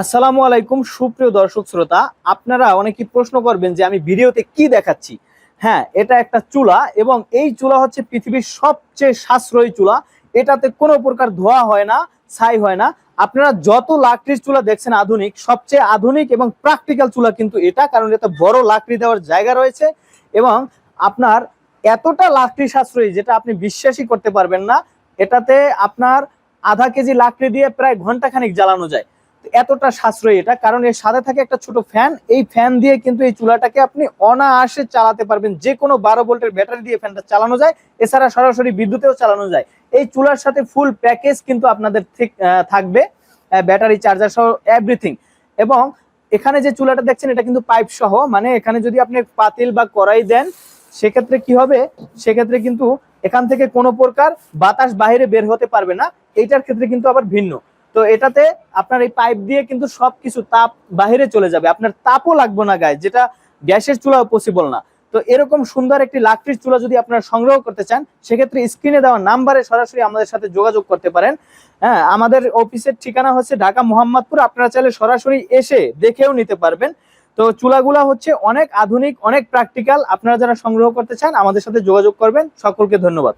আসসালামু আলাইকুম, সুপ্রিয় দর্শক শ্রোতা। আপনারা অনেকে প্রশ্ন করবেন যে আমি ভিডিওতে কি দেখাচ্ছি? হ্যাঁ এটা একটা চুলা এবং এই চুলা হচ্ছে পৃথিবীর সবচেয়ে সাশ্রয়ী চুলা। এটাতে কোনো প্রকার ধোয়া হয় না, ছাই হয় না। আপনারা যত লাকড়ির চুলা দেখছেন আধুনিক, সবচেয়ে আধুনিক এবং প্র্যাকটিক্যাল চুলা কিন্তু এটা, কারণ এতে বড় লাকড়ি দেওয়ার জায়গা রয়েছে এবং আপনার এতটা লাকড়ি সাশ্রয়ী যেটা আপনি বিশ্বাসই করতে পারবেন না। এটাতে আপনার আধা কেজি লাকড়ি দিয়ে প্রায় ঘন্টাখানিক জ্বালানো যায়। এতটা সাশ্রয়ী এটা, কারণ এর সাথে থাকে একটা ছোট ফ্যান এই ফ্যান দিয়ে কিন্তু এই চুলাটাকে আপনি অনায়াসে চালাতে পারবেন। যে কোনো বারো ভোল্টের ব্যাটারি দিয়ে ফ্যানটা চালানো যায়, এছাড়া সরাসরি বিদ্যুতেও চালানো যায়। এই চুলার সাথে ফুল প্যাকেজ কিন্তু আপনাদের থাকবে ব্যাটারি চার্জার সহ এভরিথিং এবং এখানে যে চুলাটা দেখছেন, এটা কিন্তু পাইপ সহ মানে এখানে যদি আপনি পাতিল বা কড়াই দেন, সেক্ষেত্রে কি হবে? সেক্ষেত্রে কিন্তু এখান থেকে কোনো প্রকার বাতাস বাইরে বের হতে পারবে না। এইটার ক্ষেত্রে কিন্তু আবার ভিন্ন। তো এটাতে আপনার এই পাইপ দিয়ে কিন্তু সবকিছু তাপ বাইরে চলে যাবে। আপনার তাপও লাগবে না গায়ে, যেটা গ্যাসের চুলাও পসিবল না। তো এরকম সুন্দর একটি লাকড়ির চুলা যদি আপনারা সংগ্রহ করতে চান, সেক্ষেত্রে স্ক্রিনে দেওয়া নাম্বারে সরাসরি আমাদের সাথে যোগাযোগ করতে পারেন। হ্যাঁ আমাদের অফিসের ঠিকানা হচ্ছে ঢাকা মোহাম্মদপুর। আপনারা চাইলে সরাসরি এসে দেখেও নিতে পারবেন। তো চুলাগুলা হচ্ছে অনেক আধুনিক, অনেক প্র্যাকটিক্যাল আপনারা যারা সংগ্রহ করতে চান, আমাদের সাথে যোগাযোগ করবেন। সকলকে ধন্যবাদ।